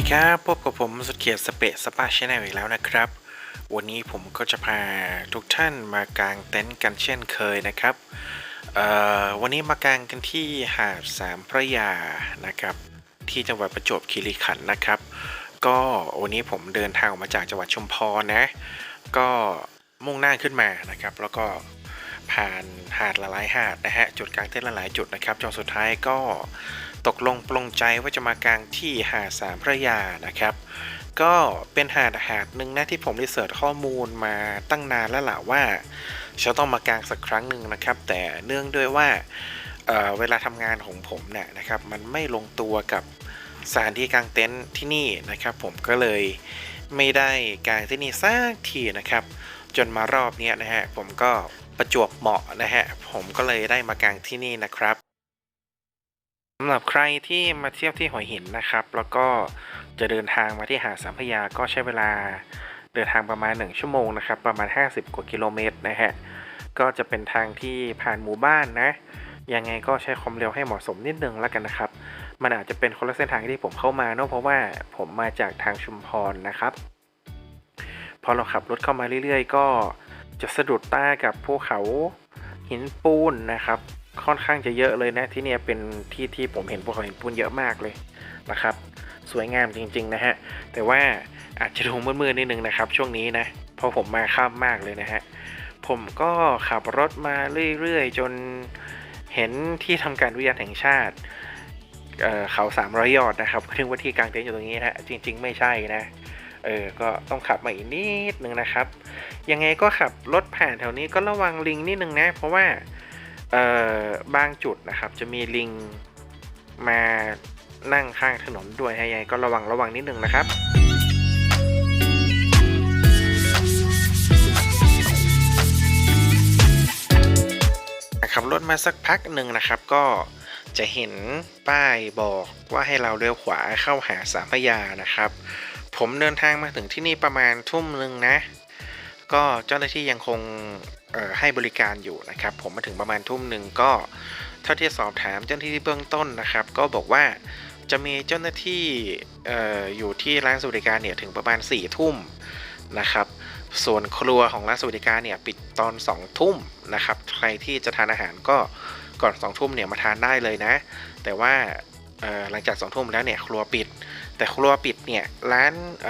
ีครับพบกับผมสุดเขียดสเปะสปาชแนลอีกแล้วนะครับ วันนี้ผมก็จะพาทุกท่านมากางเต็นท์กันเช่นเคยนะครับวันนี้มากางกันที่หาดสามพระยานะครับ ที่จังหวัดประจวบคีรีขันธ์นะครับ ก็วันนี้ผมเดินทางออกมาจากจังหวัดชุมพรนะ ก็มุ่งหน้าขึ้นมานะครับ แล้วก็ผ่านหาดหลายหาดนะฮะจุดกลางเต็นท์หลายจุดนะครับจนสุดท้ายก็ ตกลงปลงใจว่าจะมากางที่หาดสามพระยานะครับ ก็เป็นหาดหาดหนึ่งนะที่ผมรีเสิร์ชข้อมูลมาตั้งนานแล้วล่ะว่าจะต้องมากางสักครั้งหนึ่งนะครับ แต่เนื่องด้วยว่าเเวลาทำงานของผมเนี่ยนะครับมันไม่ลงตัวกับสถานที่กางเต็นท์ที่นี่นะครับ ผมก็เลยไม่ได้กางที่นี่สักทีนะครับ จนมารอบนี้นะฮะผมก็ประจวบเหมาะนะฮะผมก็เลยได้มากางที่นี่นะครับ สำหรับใครที่มาเที่ยวที่หัวหินนะครับ แล้วก็จะเดินทางมาที่หาดสามพยาก็ใช้เวลาเดินทางประมาณ 1 ชั่วโมงนะครับ ประมาณ 50 กว่ากิโลเมตรนะฮะ ก็จะเป็นทางที่ผ่านหมู่บ้านนะ ยังไงก็ใช้ความเร็วให้เหมาะสมนิดนึงแล้วกันนะครับ มันอาจจะเป็นคนละเส้นทางที่ผมเข้ามาเนอะเพราะว่าผมมาจากทางชุมพรนะครับ พอเราขับรถเข้ามาเรื่อย ๆ ก็จะสะดุดตากับภูเขาหินปูนนะครับ ค่อนข้างจะเยอะเลยนะที่เนี่ยเป็นที่ที่ผมเห็นภูเขาหินปูนเยอะมากเลยนะครับ สวยงามจริง ๆ นะฮะ แต่ว่าอาจจะดูมืดๆนิดนึงนะครับ ช่วงนี้นะเพราะผมมาข้ามมากเลยนะฮะผมก็ขับรถมาเรื่อยๆ จนเห็นที่ทำการวิทยาแห่งชาติเอ่อเขา300ยอดนะครับก็นึกว่าที่กลางเต็นท์อยู่ตรงนี้นะฮะจริง ๆ ไม่ใช่นะเออ ก็ต้องขับมาอีกนิดนึงนะครับ ยังไงก็ขับรถผ่านแถวนี้ก็ระวังลิงนิดนึงนะ เพราะว่า เอ่อบางจุดนะครับ จะมีลิงมานั่งข้างถนนด้วยยังไงก็ระวังระวังนิดนึงนะครับขับรถมาสักพักหนึ่งนะครับ ก็จะเห็นป้ายบอกว่าให้เราเลี้ยวขวาเข้าหาสามพยานะครับ ผมเดินทางมาถึงที่นี่ประมาณทุ่มหนึ่งนะ ก็เจ้าหน้าที่ยังคง ให้บริการอยู่นะครับ ผมมาถึงประมาณทุ่มหนึ่งก็เท่าที่สอบถามเจ้าหน้าที่เบื้องต้นนะครับ ก็บอกว่าจะมีเจ้าหน้าที่อ่อยู่ที่ร้านสวัสดิการเนี่ยถึงประมาณ4ี่ทุ่มนะครับ ส่วนครัวของร้านสวัสดิการเนี่ยปิดตอน2องทุ่มนะครับ ใครที่จะทานอาหารก็ก่อน2องทุ่มเนี่ยมาทานได้เลยนะ แต่ว่าหลังจาก2องทุ่มแล้วเนี่ยครัวปิด แต่ครัวปิดเนี่ยร้านเ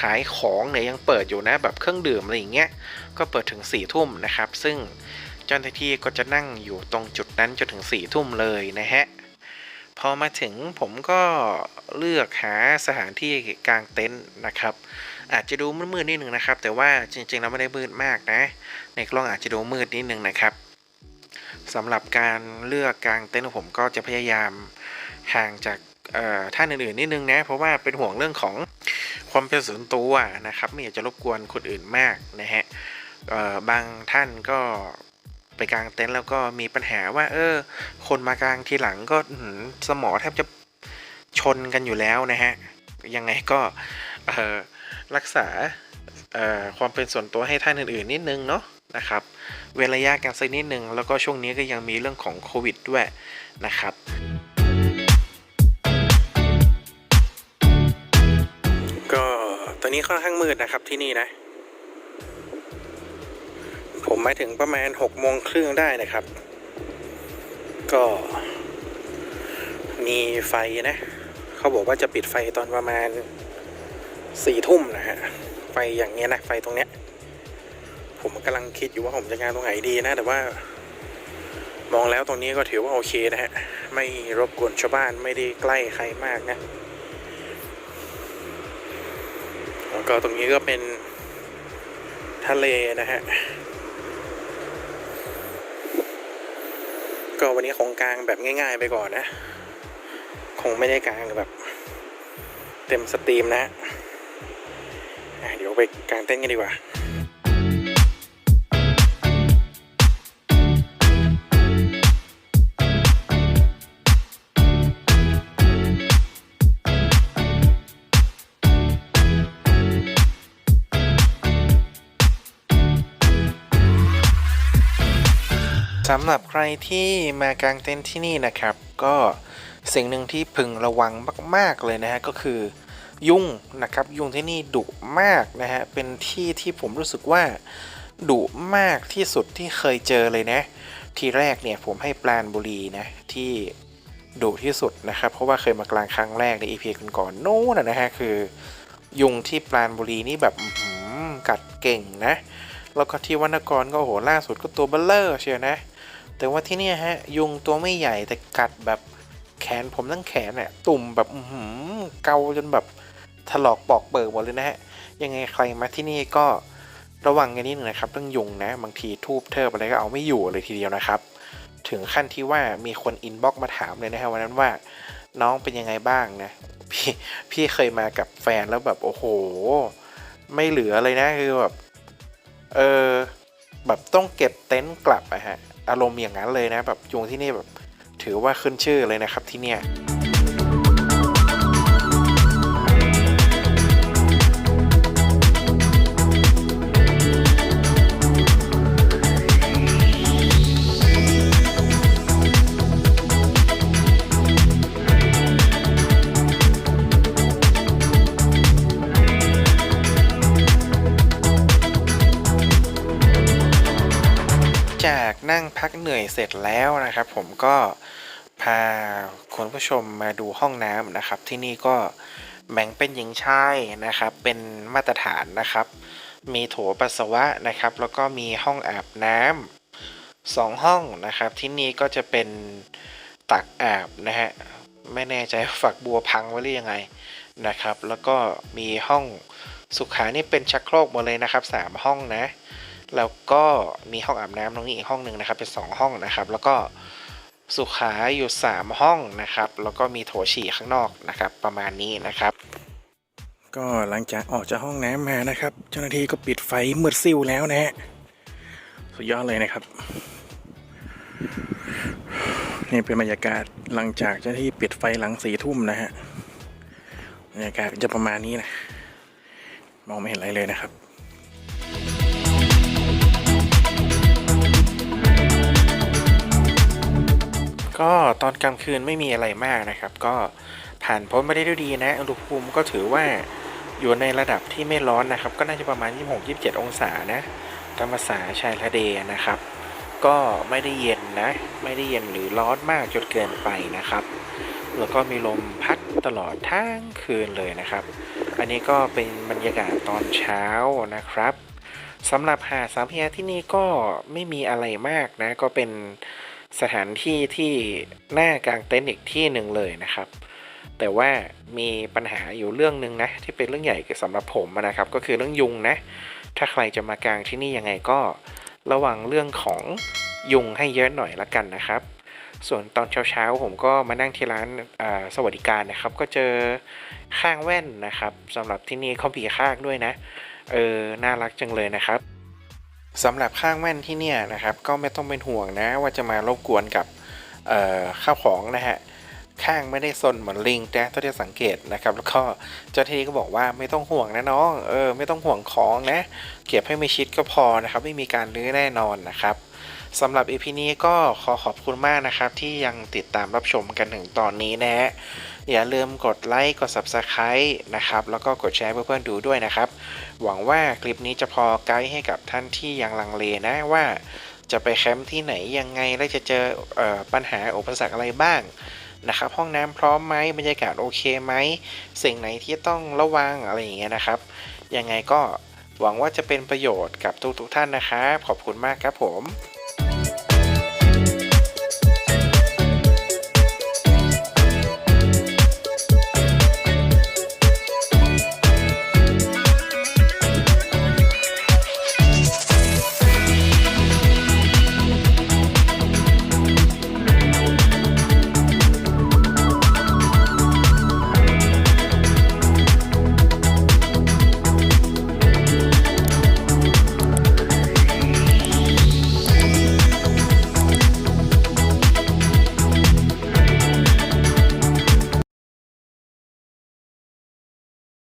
ขายของเนี่ยยังเปิดอยู่นะแบบเครื่องดื่มอะไรอย่างเงี้ยก็เปิดถึง4ี่ทุ่มนะครับ ซึ่งเจ้าหน้าที่ก็จะนั่งอยู่ตรงจุดนั้นจนถึง4ี่ทุ่มเลยนะฮะพอมาถึงผมก็เลือกหาสถานที่กางเต็นท์นะครับ อาจจะดูมืดๆนิดนึงนะครับ แต่ว่าจริงๆแล้วไม่ได้มืดมากนะ ในกล้องอาจจะดูมืดนิดนึงนะครับสำหรับการเลือกกางเต็นท์ของผมก็จะพยายามห่างจาก ท่านอื่นๆนิดนึงนะเพราะว่าเป็นห่วงเรื่องของความเป็นส่วนตัวนะครับ ไม่อยากจะรบกวนคนอื่นมากนะฮะบางท่านก็ไปกางเต็นท์แล้วก็มีปัญหาว่า เออ คนมากางทีหลังก็สมอแทบจะชนกันอยู่แล้วนะฮะ ยังไงก็รักษาความเป็นส่วนตัวให้ท่านอื่น ๆ นิดนึงเนาะนะครับ เว้นระยะกันสักนิดนึง แล้วก็ช่วงนี้ก็ยังมีเรื่องของโควิดด้วยนะครับ นี้ค่อนข้างมืดนะครับที่นี่นะ ผมมาถึงประมาณ6กโมงครึ่งได้นะครับ ก็มีไฟนะ เขาบอกว่าจะปิดไฟตอนประมาณสี่ทุ่มนะฮะ ไฟอย่างเงี้ยนะ ไฟตรงเนี้ย ผมกำลังคิดอยู่ว่าผมจะงานตรงไหนดีนะ แต่ว่ามองแล้วตรงนี้ก็ถือว่าโอเคนะฮะ ไม่รบกวนชาวบ้านไม่ได้ใกล้ใครมากนะ ก็ตรงนี้ก็เป็นทะเลนะฮะ ก็วันนี้คงกลางแบบง่าย ๆ ไปก่อนนะ คงไม่ได้กลางแบบ เต็มสตรีมนะะเดี๋ยวไปกางเต้นกันดีกว่า สำหรับใครที่มากางเต็นท์ที่นี่นะครับ ก็สิ่งหนึ่งที่พึงระวังมาก ๆ เลยนะฮะก็คือยุงนะครับ ยุงที่นี่ดุมากนะฮะเป็นที่ที่ผมรู้สึกว่าดุมากที่สุดที่เคยเจอเลยนะ ทีแรกเนี่ยผมให้ปราณบุรีนะที่ดุที่สุดนะครับ เพราะว่าเคยมากลางครั้งแรกใน EP ก่อนๆโน้นนะฮะคือ ยุงที่ปราณบุรีนี่แบบหือกัดเก่งนะแล้วก็ที่วรรณกรก็โอ้โหล่าสุดก็ตัวเบลเลอร์เชียวนะ แต่ว่าที่นี่ฮะ ยุงตัวไม่ใหญ่แต่กัดแบบแขนผมทั้งแขนเนี่ยตุ่มแบบหือเกาจนแบบถลอกปอกเปิกหมดเลยนะฮะ ยังไงใครมาที่นี่ก็ระวังกันนิดนึงนะครับเรื่องยุงนะ บางทีทูบเทิบอะไรก็เอาไม่อยู่เลยทีเดียวนะครับ ถึงขั้นที่ว่ามีคนอินบ็อกมาถามเลยนะฮะวันนั้นว่าน้องเป็นยังไงบ้างนะพี่พี่เคยมากับแฟนแล้วแบบโอ้โห ไม่เหลือเลยนะคือแบบเออแบบต้องเก็บเต็นท์กลับอะฮะ อารมณ์อย่างนั้นเลยนะแบบยุงที่นี่แบบถือว่าขึ้นชื่อเลยนะครับที่เนี่ย นั่งพักเหนื่อยเสร็จแล้วนะครับ ผมก็พาคุณผู้ชมมาดูห้องน้ำนะครับ ที่นี่ก็แบ่งเป็นหญิงชายนะครับ เป็นมาตรฐานนะครับ มีโถปัสสาวะนะครับ แล้วก็มีห้องอาบน้ำสองห้องนะครับ ที่นี่ก็จะเป็นตักอาบนะฮะไม่แน่ใจฝักบัวพังไว้หรือยังไงนะครับ แล้วก็มีห้องสุขานี่เป็นชักโครกหมดเลยนะครับสามห้องนะ แล้วก็มีห้องอาบน้ำตรงนี้อีกห้องหนึ่งนะครับ เป็น 2 ห้องนะครับ แล้วก็สุขาอยู่ 3 ห้องนะครับ แล้วก็มีโถฉี่ข้างนอกนะครับ ประมาณนี้นะครับ ก็หลังจากออกจากห้องน้ำมานะครับ เจ้าหน้าที่ก็ปิดไฟมืดซิ่วแล้วนะฮะสุดยอดเลยนะครับ นี่เป็นบรรยากาศหลังจากเจ้าหน้าที่ปิดไฟหลังสี่ทุ่มนะฮะบรรยากาศจะประมาณนี้นะมองไม่เห็นอะไรเลยนะครับ ก็ตอนกลางคืนไม่มีอะไรมากนะครับ ก็ผ่านพ้นมาได้ด้วยดีนะ อุณหภูมิก็ถือว่าอยู่ในระดับที่ไม่ร้อนนะครับ ก็น่าจะประมาณ 26-27 องศานะตามภาษาชายทะเลนะครับ ก็ไม่ได้เย็นนะ ไม่ได้เย็นหรือร้อนมากจนเกินไปนะครับ แล้วก็มีลมพัดตลอดทั้งคืนเลยนะครับ อันนี้ก็เป็นบรรยากาศตอนเช้านะครับสำหรับหาดสามพยาที่นี่ก็ไม่มีอะไรมากนะ ก็เป็น สถานที่ที่น่ากางเต็นท์อีกที่หนึ่งเลยนะครับ แต่ว่ามีปัญหาอยู่เรื่องหนึ่งนะ ที่เป็นเรื่องใหญ่สำหรับผมนะครับ ก็คือเรื่องยุงนะ ถ้าใครจะมากางที่นี่ยังไงก็ระวังเรื่องของยุงให้เยอะหน่อยละกันนะครับ ส่วนตอนเช้าๆผมก็มานั่งที่ร้านสวัสดิการนะครับ ก็เจอข้างแว่นนะครับสำหรับที่นี่เขามีข้างด้วยนะเออน่ารักจังเลยนะครับ สำหรับข้างแว่นที่เนี่ยนะครับก็ไม่ต้องเป็นห่วงนะว่าจะมารบกวนกับข้าวของนะฮะข้างไม่ได้ซนเหมือนลิงนะถ้าที่สังเกตนะครับ แล้วก็เจ้าที่ก็บอกว่าไม่ต้องห่วงนะน้องเออไม่ต้องห่วงของนะ เก็บให้ไม่ชิดก็พอนะครับ ไม่มีการรื้อแน่นอนนะครับสำหรับ EP นี้ก็ขอขอบคุณมากนะครับ ที่ยังติดตามรับชมกันถึงตอนนี้นะฮะ อย่าลืมกดไลค์กด Subscribe นะครับแล้วก็กดแชร์เพื่อนๆดูด้วยนะครับ หวังว่าคลิปนี้จะพอไกด์ให้กับท่านที่ยังลังเลนะว่าจะไปแคมป์ที่ไหนยังไงและจะเจอออปัญหาอุปสรรคอะไรบ้างนะครับห้องน้ำพร้อมไหมบรรยากาศโอเคไหมสิ่งไหนที่ต้องระวังอะไรอย่างเงี้ยนะครับ ยังไงก็หวังว่าจะเป็นประโยชน์กับทุกๆท่านนะครับ ขอบคุณมากครับผม